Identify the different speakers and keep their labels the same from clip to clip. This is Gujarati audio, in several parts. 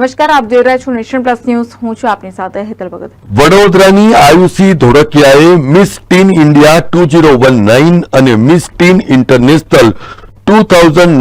Speaker 1: નમસ્કાર, આપ જોઈ રહ્યા છો નેશન પ્લસ ન્યૂઝ. હું છું આપની સાથે હેતલ ભગત.
Speaker 2: વડોદરાની આયુષી ધોળકિયાએ મિસ ટીન ઇન્ડિયા ટુ અને miss teen international two thousand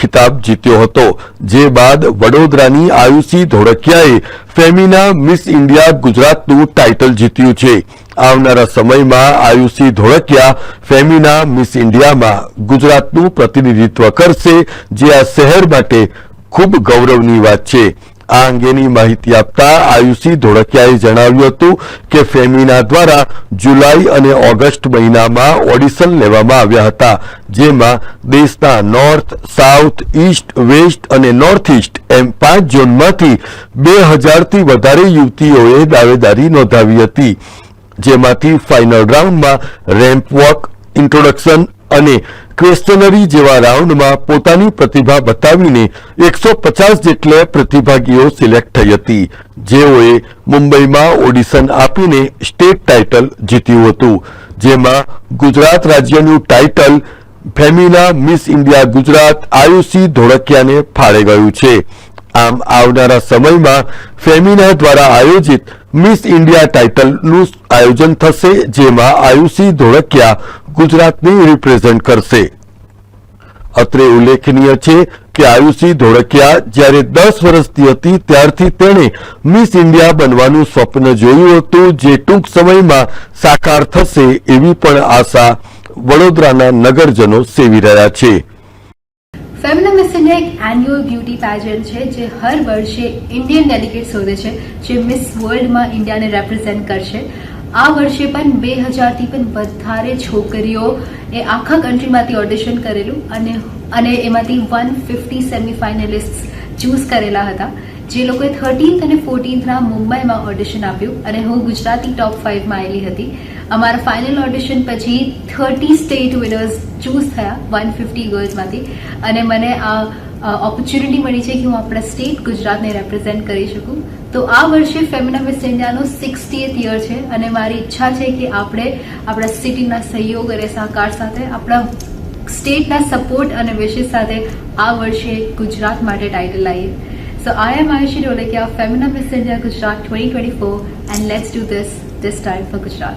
Speaker 2: ખિતાબ જીત્યો હતો, જે બાદ વડોદરાની આયુષી ધોળકિયાએ ફેમિના મિસ ઇન્ડિયા ગુજરાતનું ટાઇટલ જીત્યું છે. આવનારા સમયમાં આયુષી ધોળકિયા ફેમિના મિસ ઇન્ડિયામાં ગુજરાતનું પ્રતિનિધિત્વ કરશે, જે આ શહેર માટે ખૂબ ગૌરવની વાત છે. આ અંગેની માહિતી આપતા આયુષી ધોળકિયાએ જણાવ્યું હતું કે ફેમિના દ્વારા જુલાઈ અને ઓગસ્ટ મહિનામાં ઓડિશન લેવામાં આવ્યા હતા, જેમાં દેશના નોર્થ, સાઉથ, ઈસ્ટ, વેસ્ટ અને નોર્થ ઈસ્ટ એમ પાંચ ઝોનમાંથી બે હજારથી વધારે યુવતીઓએ દાવેદારી નોંધાવી હતી. જેમાંથી ફાઇનલ રાઉન્ડમાં રેમ્પ વોક, ઇન્ટ્રોડક્શન અને ક્વેશ્ચનરી જેવા રાઉન્ડમાં પોતાની પ્રતિભા બતાવીને એકસો પચાસ જેટલા પ્રતિભાગીઓ સિલેક્ટ થઈ હતી. જેઓએ મુંબઈમાં ઓડિશન આપીને સ્ટેટ ટાઇટલ જીત્યું હતું. જેમાં ગુજરાત રાજ્યનું title Femina miss India Gujarat Ayushi ધોળકિયાને ફાળે ગયું છે. આમ આવનારા સમયમાં ફેમિના દ્વારા આયોજિત મિસ ઇન્ડિયા ટાઇટલનું આયોજન થશે, જેમાં આયુષી ધોળકિયા ગુજરાતને રિપ્રેઝેન્ટ કરશે. અત્રે ઉલ્લેખનીય છે કે આયુષી ધોળકિયા જ્યારે દસ વર્ષની હતી, ત્યારથી તેણે મિસ ઇન્ડિયા બનવાનું સ્વપ્ન જોયું હતું, જે ટૂંક સમયમાં સાકાર થશે એવી પણ આશા વડોદરાના નગરજનો સેવી રહ્યા છે.
Speaker 3: ફેમિના મિસ એક એન્યુઅલ બ્યુટી પેજન્ટ છે, જે હર વર્ષે ઇન્ડિયન ડેલિગેટ શોધે છે, જે મિસ વર્લ્ડમાં ઇન્ડિયાને રેપ્રેઝેન્ટ કરશે. આ વર્ષે પણ બે હજારથી પણ વધારે છોકરીઓ એ આખા કન્ટ્રીમાંથી ઓડિશન કરેલું અને અને એમાંથી વન ફિફ્ટી સેમિફાઇનલિસ્ટ ચૂઝ કરેલા હતા. જે લોકોએ થર્ટીન્થ અને ફોર્ટીન્થના મુંબઈમાં ઓડિશન આપ્યું અને હું ગુજરાતી ટોપ ફાઇવમાં આવેલી હતી. અમારા ફાઇનલ ઓડિશન પછી થર્ટી સ્ટેટ વિનર્સ ચૂઝ થયા વન ફિફ્ટી ગર્લ્સમાંથી અને મને આ ઓપોર્ચ્યુનિટી મળી છે કે હું આપણા સ્ટેટ ગુજરાતને રેપ્રેઝેન્ટ કરી શકું. તો આ વર્ષે ફેમિના મિસ ઇન્ડિયાનો સિક્સટીએથ યર છે અને મારી ઈચ્છા છે કે આપણે આપણા સિટીના સહયોગ અને સહકાર સાથે, આપણા સ્ટેટના સપોર્ટ અને વિશેષ સાથે આ વર્ષે ગુજરાત માટે ટાઇટલ લાવીએ. એમ આયુષી આ Femina miss India Gujarat twenty twenty four and let's do this this time for Gujarat